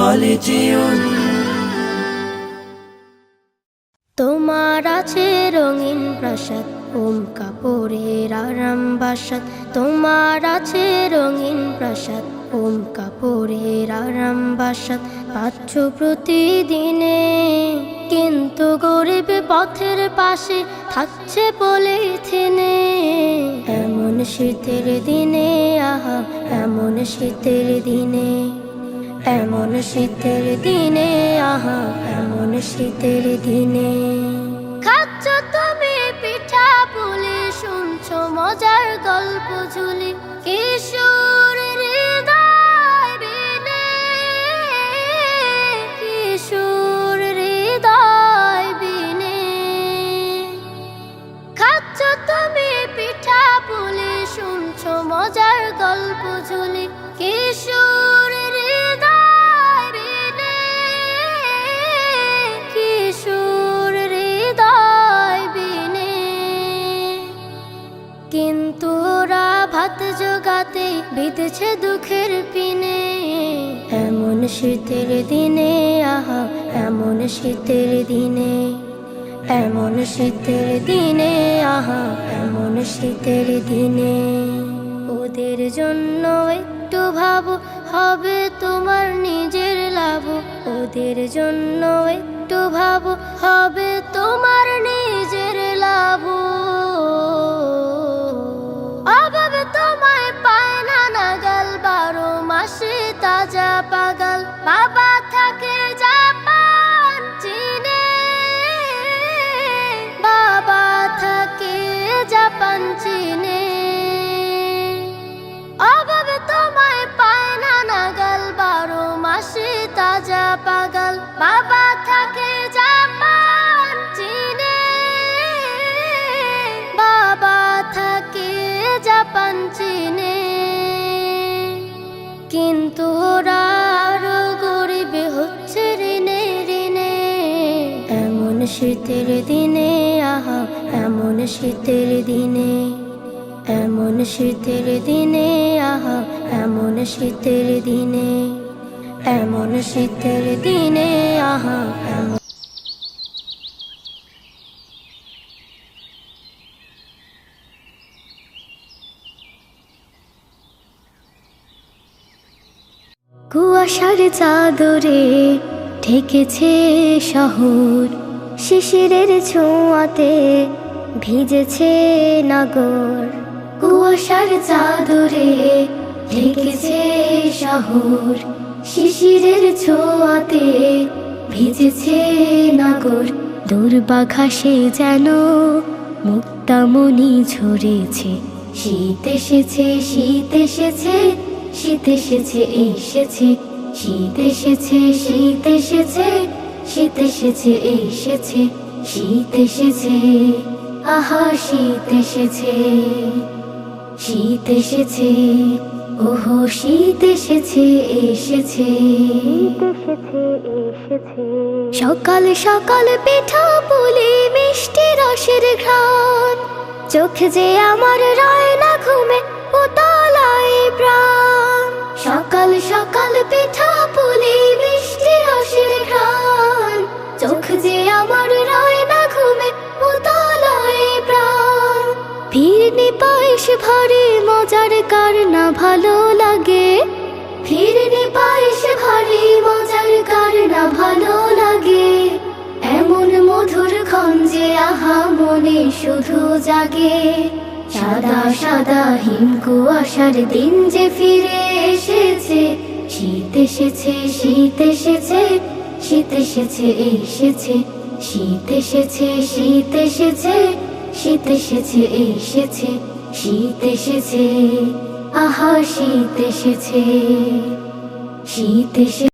خالدون তোমার আছে রঙিন প্রাসাদ ওম কাপড়ের আরাম বাসাদ তোমার আছে রঙিন প্রাসাদ ওম কাপড়ের আরাম বাসাদ পাচ্ছ প্রতিদিনে কিন্তু গরিব পথের পাশে থাকছে পলিথিনে এমন শীতের দিনে আহা এমন শীতের দিনে এমন শীতের দিনে, আহা, এমন শীতের দিনে। খাচ্ছ তুমি পিঠা পুলি, শুনছো মজার গল্প ঝুলি। কিশোর কিশোর বিনে। তুমি পিঠা পুলি, শুনছো মজার গল্প ঝুলি। কিশোর জোগাতে দুঃখের পিনে। এমন শীতের দিনে, আহা, এমন শীতের দিনে। এমন শীতের দিনে, আহা, এমন শীতের দিনে। ওদের জন্য একটু ভাবো হবে তোমার নিজের লাভ। ওদের জন্য একটু ভাবো হবে কিন্তু ওরা আরও গরিব হচ্ছে ঋণে ঋণে। এমন শীতের দিনে, আহা, এমন শীতের দিনে। এমন শীতের দিনে, আহা, এমন শীতের দিনে। এমন শীতের দিনে, আহা এমন কুয়াশার চাদরে ঠেকেছে শহর। শিশিরের ছোঁয়াতে ভিজেছে নগর। কুয়াশার চাদরে ঢেকেছে শহর। শিশিরের ছোঁয়াতে ভিজেছে নগর। দুর্বাঘাসে যেন মুক্তামণি ঝরেছে। শীত এসেছে শীত এসেছে শীত এসেছে এসেছে। শীত এসেছে শীত এসেছে শীত এসেছে এসেছে শীত এসেছে। আহা শীত এসেছে শীত এসেছে ওহো শীত এসেছে এসেছে। সকাল সকাল পিঠা পুলি মিষ্টি রসের ঘ্রাণ। চোখ যে আমার রয় না ঘুমে উতলায় প্রাণ। সকাল সকাল পিঠা পুলি, মিষ্টি রসের ঘ্রাণ। চোখ যে আমার রয় না ঘুমে, উতলায় প্রাণ। ফিরনি পায়েস ভরে, মজার কার না ভালো লাগে? ফিরনি পায়েস ভরে, মজার কার না ভালো লাগে? এমন মধুর খঞ্জে আহা মনে শুধু জাগে। সাদা সাদা হিম কুয়াশার দিন যে ফিরে এসেছে। শীত এসেছে শীত এসেছে শীত এসেছে এসেছে, শীত এসেছে শীত এসেছে শীত এসেছে এসেছে, শীত এসেছে, আহা, শীত এসেছে, শীত এসে